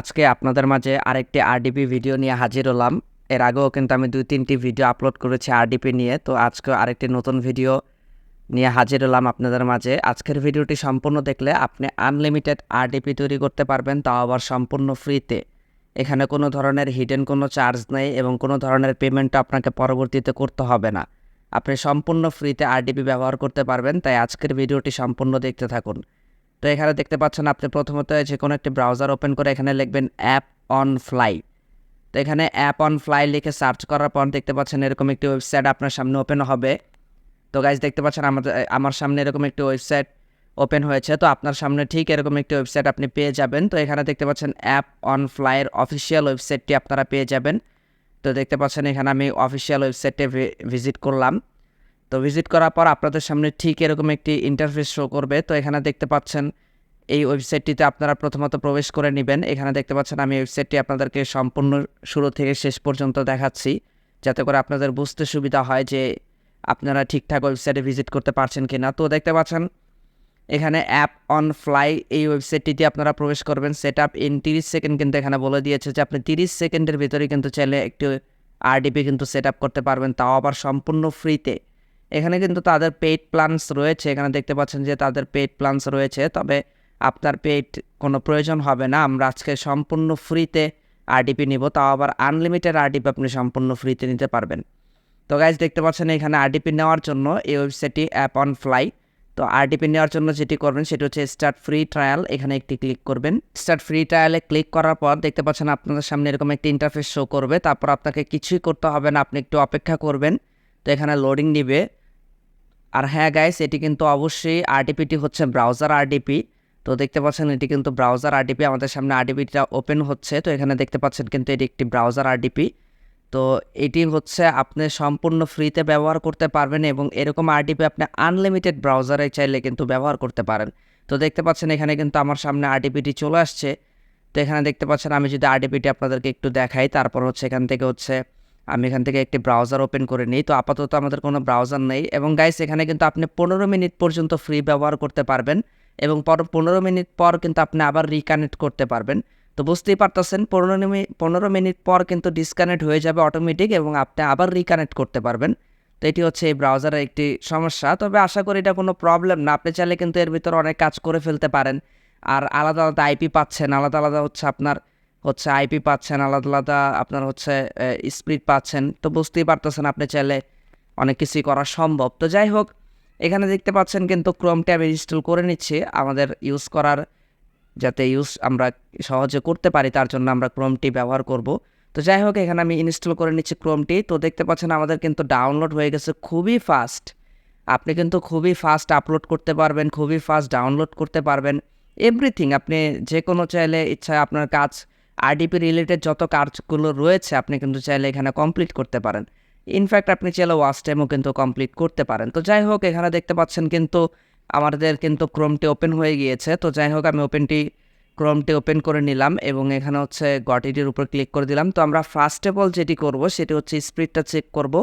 আজকে আপনাদের মাঝে আরেকটি আরডিপি ভিডিও নিয়ে হাজির হলাম। এর আগেও কিন্তু আমি দুই, তিনটি ভিডিও আপলোড করেছি আরডিপি নিয়ে, তো আজকে আরেকটি নতুন ভিডিও নিয়ে হাজির হলাম আপনাদের মাঝে। আজকের ভিডিওটি সম্পূর্ণ দেখলে আপনি আনলিমিটেড আরডিপি তৈরি করতে পারবেন, তাও আবার সম্পূর্ণ ফ্রিতে এখানে কোনো ধরনের হিডেন কোনো চার্জ নেই এবং কোনো ধরনের পেমেন্টও আপনাকে পরবর্তীতে করতে হবে না। আপনি সম্পূর্ণ ফ্রিতে আরডিপি ব্যবহার করতে পারবেন, তাই আজকের ভিডিওটি সম্পূর্ণ দেখতে থাকুন। তো এখানে দেখতে পাচ্ছেন আপনি প্রথমত যে কোনো একটি ব্রাউজার ওপেন করে এখানে লিখবেন অ্যাপ অন ফ্লাই তো এখানে অ্যাপ অন ফ্লাই লিখে সার্চ করার পর দেখতে পাচ্ছেন এরকম একটি ওয়েবসাইট আপনার সামনে ওপেন হবে। তো গাইজ দেখতে পাচ্ছেন আমাদের, আমার সামনে এরকম একটি ওয়েবসাইট ওপেন হয়েছে। তো আপনার সামনে ঠিক এরকম একটি ওয়েবসাইট আপনি পেয়ে যাবেন। তো এখানে দেখতে পাচ্ছেন অ্যাপ অন ফ্লাইয়ের অফিসিয়াল ওয়েবসাইটটি আপনারা পেয়ে যাবেন। তো দেখতে পাচ্ছেন এখানে আমি অফিসিয়াল ওয়েবসাইটে ভিজিট করলাম। তো ভিজিট করার পর আপনাদের সামনে ঠিক এরকম একটি ইন্টারফেস শো করবে। তো এখানে দেখতে পাচ্ছেন, এই ওয়েবসাইটটিতে আপনারা প্রথমত প্রবেশ করে নেবেন। এখানে দেখতে পাচ্ছেন আমি ওয়েবসাইটটি আপনাদেরকে সম্পূর্ণ শুরু থেকে শেষ পর্যন্ত দেখাচ্ছি, যাতে করে আপনাদের বুঝতে সুবিধা হয় যে আপনারা ঠিকঠাক ওয়েবসাইটে ভিজিট করতে পারছেন কি না তো দেখতে পাচ্ছেন, এখানে অ্যাপ অন ফ্লাই এই ওয়েবসাইটটিতে আপনারা প্রবেশ করবেন। সেট আপ ইন তিরিশ সেকেন্ড কিন্তু এখানে বলে দিয়েছে যে আপনি তিরিশ সেকেন্ডের ভিতরে কিন্তু চাইলে একটি আরডিপি কিন্তু সেট আপ করতে পারবেন। তাও আবার সম্পূর্ণ ফ্রিতে এখানে কিন্তু তাদের পেইড প্ল্যানস রয়েছে। এখানে দেখতে পাচ্ছেন যে তাদের পেইড প্ল্যানস রয়েছে। তবে আপনার পেইড কোনো প্রয়োজন হবে না। আমরা আজকে সম্পূর্ণ ফ্রিতে আরডিপি নিব। তাও আবার আনলিমিটেড আরডিপি আপনি সম্পূর্ণ ফ্রিতে নিতে পারবেন। তো গাইজ দেখতে পাচ্ছেন এখানে আরডিপি নেওয়ার জন্য এই ওয়েবসাইটটি অ্যাপ অন ফ্লাই তো আরডিপি নেওয়ার জন্য যেটি করবেন, সেটি হচ্ছে স্টার্ট ফ্রি ট্রায়াল এখানে একটি ক্লিক করবেন। স্টার্ট ফ্রি ট্রায়ালে ক্লিক করার পর দেখতে পাচ্ছেন আপনাদের সামনে এরকম একটি ইন্টারফেস শো করবে। তারপর আপনাকে কিছুই করতে হবে না। আপনি একটু অপেক্ষা করবেন। তো এখানে লোডিং নিবে। আর হ্যাঁ গাইস এটি কিন্তু অবশ্যই আরডিপিটি হচ্ছে ব্রাউজার আরডিপি তো দেখতে পাচ্ছেন, এটি কিন্তু ব্রাউজার আরডিপি আমাদের সামনে আরডিপিটা ওপেন হচ্ছে। তো এখানে দেখতে পাচ্ছেন কিন্তু এটি একটি ব্রাউজার আরডিপি তো এটি হচ্ছে আপনি সম্পূর্ণ ফ্রিতে ব্যবহার করতে পারবেন এবং এরকম আরডিপি আপনি আনলিমিটেড ব্রাউজারে চাইলে কিন্তু ব্যবহার করতে পারেন। তো দেখতে পাচ্ছেন, এখানে কিন্তু আমার সামনে আরডিপিটি চলে আসছে। তো এখানে দেখতে পাচ্ছেন, আমি যদি আরডিপিটি আপনাদেরকে একটু দেখাই, তারপর হচ্ছে এখান থেকে হচ্ছে আমি এখান থেকে একটি ব্রাউজার ওপেন করে নিই। তো আপাতত আমাদের কোনো ব্রাউজার নেই এবং গাইস এখানে কিন্তু আপনি পনেরো মিনিট পর্যন্ত ফ্রি ব্যবহার করতে পারবেন এবং পর পনেরো মিনিট পর কিন্তু আপনি আবার রিকানেক্ট করতে পারবেন। তো বুঝতেই পারতেছেন, পনেরো পনেরো মিনিট পর কিন্তু ডিসকানেক্ট হয়ে যাবে অটোমেটিক এবং আপনি আবার রিকানেক্ট করতে পারবেন। তো এটি হচ্ছে এই ব্রাউজারের একটি সমস্যা। তবে আশা করি এটা কোনো প্রবলেম না। আপনি চাইলে কিন্তু এর ভিতরে অনেক কাজ করে ফেলতে পারেন। আর আলাদা আলাদা আইপি পাচ্ছেন, আলাদা আলাদা হচ্ছে আপনার হচ্ছে আইপি পাচ্ছেন, আলাদা আলাদা আপনার হচ্ছে স্পিড পাচ্ছেন। তো বুঝতেই পারতেছেন আপনি চাইলে অনেক কিছুই করা সম্ভব। তো যাই হোক, এখানে দেখতে পাচ্ছেন কিন্তু ক্রোমটি আমি ইনস্টল করে নিচ্ছি। আমাদের ইউজ করার যাতে ইউজ আমরা সহজে করতে পারি, তার জন্য আমরা ক্রোমটি ব্যবহার করব। তো যাই হোক, এখানে আমি ইনস্টল করে নিচ্ছি ক্রোমটি তো দেখতে পাচ্ছেন আমাদের কিন্তু ডাউনলোড হয়ে গেছে খুবই ফাস্ট আপনি কিন্তু খুবই ফাস্ট আপলোড করতে পারবেন, খুবই ফাস্ট ডাউনলোড করতে পারবেন। এভরিথিং আপনি যে কোনো চাইলে ইচ্ছা আপনার কাজ আরডিপি রিলেটেড যত কাজগুলো রয়েছে, আপনি কিন্তু চাইলে এখানে কমপ্লিট করতে পারেন। ইনফ্যাক্ট আপনি চাইলে ওয়াচ টাইমও কিন্তু কমপ্লিট করতে পারেন। তো যাই হোক, এখানে দেখতে পাচ্ছেন কিন্তু আমাদের কিন্তু ক্রোমটি ওপেন হয়ে গিয়েছে। তো যাই হোক, আমি ওপেনটি ক্রোমটি ওপেন করে নিলাম এবং এখানে হচ্ছে গটিটির উপর ক্লিক করে দিলাম। তো আমরা ফার্স্ট অফ অল যেটি করব, সেটি হচ্ছে স্পিডটা চেক করব।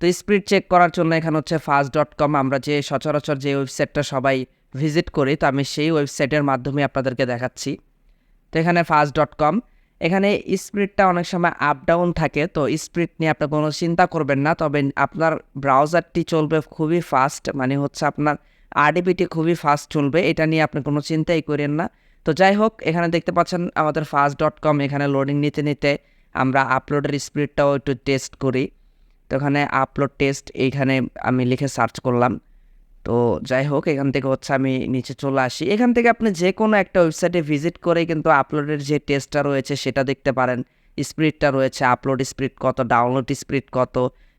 তো স্পিড চেক করার জন্য এখানে হচ্ছে ফাস্ট ডট কম আমরা যে সচরাচর যে ওয়েবসাইটটা সবাই ভিজিট করি, তো আমি সেই ওয়েবসাইটের মাধ্যমে আপনাদেরকে দেখাচ্ছি। তো এখানে ফাস্ট ডট কম এখানে স্পিডটা অনেক সময় আপ ডাউন থাকে, তো স্পিড নিয়ে আপনি কোনো চিন্তা করবেন না, তবে আপনার ব্রাউজারটি চলবে খুবই ফাস্ট মানে হচ্ছে আপনার আরডিপিটি খুবই ফাস্ট চলবে, এটা নিয়ে আপনি কোনো চিন্তাই করেন না। তো যাই হোক, এখানে দেখতে পাচ্ছেন আমাদের ফাস্ট ডট কম এখানে লোডিং নিতে নিতে আমরা আপলোডের স্পিডটাও একটু টেস্ট করি। তো এখানে আপলোড টেস্ট এইখানে আমি লিখে সার্চ করলাম। তো যাই হোক, এখান থেকে হচ্ছে আমি নিচে চলে আসি। এখান থেকে আপনি যে কোনো একটা ওয়েবসাইটে ভিজিট করে কিন্তু আপলোডের যে টেস্টটা রয়েছে সেটা দেখতে পারেন। স্পিডটা রয়েছে আপলোড স্পিড কত ডাউনলোড স্পিড কত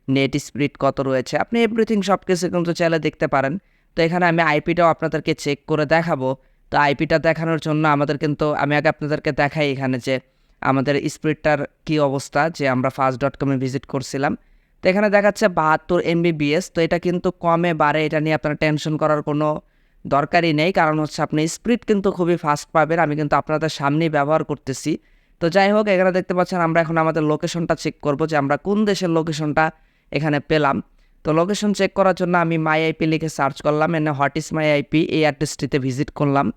নেট স্পিড কত রয়েছে, আপনি এভরিথিং সব কিছু কিন্তু চাইলে দেখতে পারেন। তো এখানে আমি আইপিটাও আপনাদেরকে চেক করে দেখাবো। তো আইপিটা দেখানোর জন্য আমাদের কিন্তু, আমি আগে আপনাদেরকে দেখাই এখানে যে আমাদের স্পিডটার কী অবস্থা, যে আমরা ফার্স্ট ডট কমে ভিজিট করছিলাম। তো এখানে দেখাচ্ছে বাহাত্তর এমবিবিএস তো এটা কিন্তু কমে বাড়ে, এটা নিয়ে আপনার টেনশন করার কোনো দরকারই নেই। কারণ হচ্ছে আপনি স্পিড কিন্তু খুবই ফাস্ট পাবেন, আমি কিন্তু আপনাদের সামনেই ব্যবহার করতেছি। তো যাই হোক, এখানে দেখতে পাচ্ছেন আমরা এখন আমাদের লোকেশনটা চেক করব যে আমরা কোন দেশের লোকেশনটা এখানে পেলাম। তো লোকেশন চেক করার জন্য আমি মাই আইপি লিখে সার্চ করলাম, এনে হোয়াট ইজ মাই আইপি এই অ্যাড্রেসটিতে ভিজিট করলাম।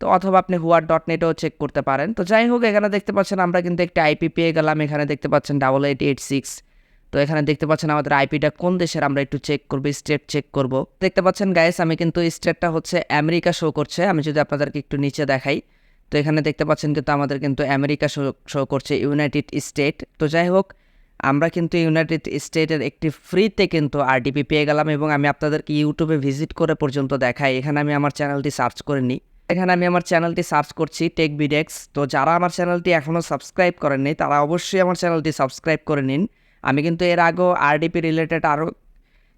তো অথবা আপনি হুয়ার ডট নেটেও চেক করতে পারেন। তো যাই হোক, এখানে দেখতে পাচ্ছেন আমরা কিন্তু একটা আইপি পেয়ে গেলাম, এখানে দেখতে পাচ্ছেন ডাবল এইট এইট সিক্স তো এখানে দেখতে পাচ্ছেন আমাদের আইপিটা কোন দেশের আমরা একটু চেক করব স্টেট চেক করব। দেখতে পাচ্ছেন গাইস আমি কিন্তু স্টেটটা হচ্ছে আমেরিকা শো করছে। আমি যদি আপনাদেরকে একটু নিচে দেখাই, তো এখানে দেখতে পাচ্ছেন কিন্তু আমাদের কিন্তু আমেরিকা শো শো করছে ইউনাইটেড স্টেট তো যাই হোক, আমরা কিন্তু ইউনাইটেড স্টেটের একটি ফ্রিতে কিন্তু আরডিপি পেয়ে গেলাম এবং আমি আপনাদেরকে ইউটিউবে ভিজিট করে পর্যন্ত দেখাই। এখানে আমি আমার চ্যানেলটি সার্চ করে নিই। এখানে আমি আমার চ্যানেলটি সার্চ করছি টেক বিডেক্স তো যারা আমার চ্যানেলটি এখনও সাবস্ক্রাইব করেননি, তারা অবশ্যই আমার চ্যানেলটি সাবস্ক্রাইব করে নিন। আমি কিন্তু এর আগেও আরডিপি রিলেটেড আরও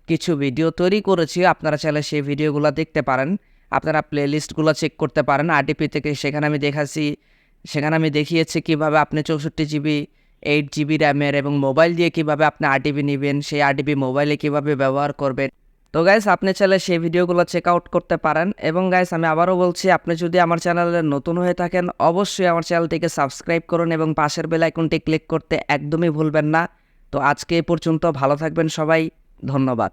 কিছু ভিডিও তৈরি করেছি। আপনারা চাইলে সেই ভিডিওগুলো দেখতে পারেন। আপনারা প্লেলিস্টগুলো চেক করতে পারেন। আরডিপি থেকে সেখানে আমি দেখাচ্ছি। সেখানে আমি দেখিয়েছি কীভাবে আপনি চৌষট্টি জিবি এইট জিবি র্যামের এবং মোবাইল দিয়ে কীভাবে আপনি আরটিপি নেবেন। সেই আরটিপি মোবাইলে কীভাবে ব্যবহার করবেন। তো গাইস আপনি চাইলে সেই ভিডিওগুলো চেক আউট করতে পারেন। এবং গাইস আমি আবারও বলছি, আপনি যদি আমার চ্যানেলে নতুন হয়ে থাকেন, অবশ্যই আমার চ্যানেলটিকে সাবস্ক্রাইব করুন এবং পাশের বেল আইকনটি ক্লিক করতে একদমই ভুলবেন না। তো আজকে এ পর্যন্ত ভালো থাকবেন সবাই ধন্যবাদ।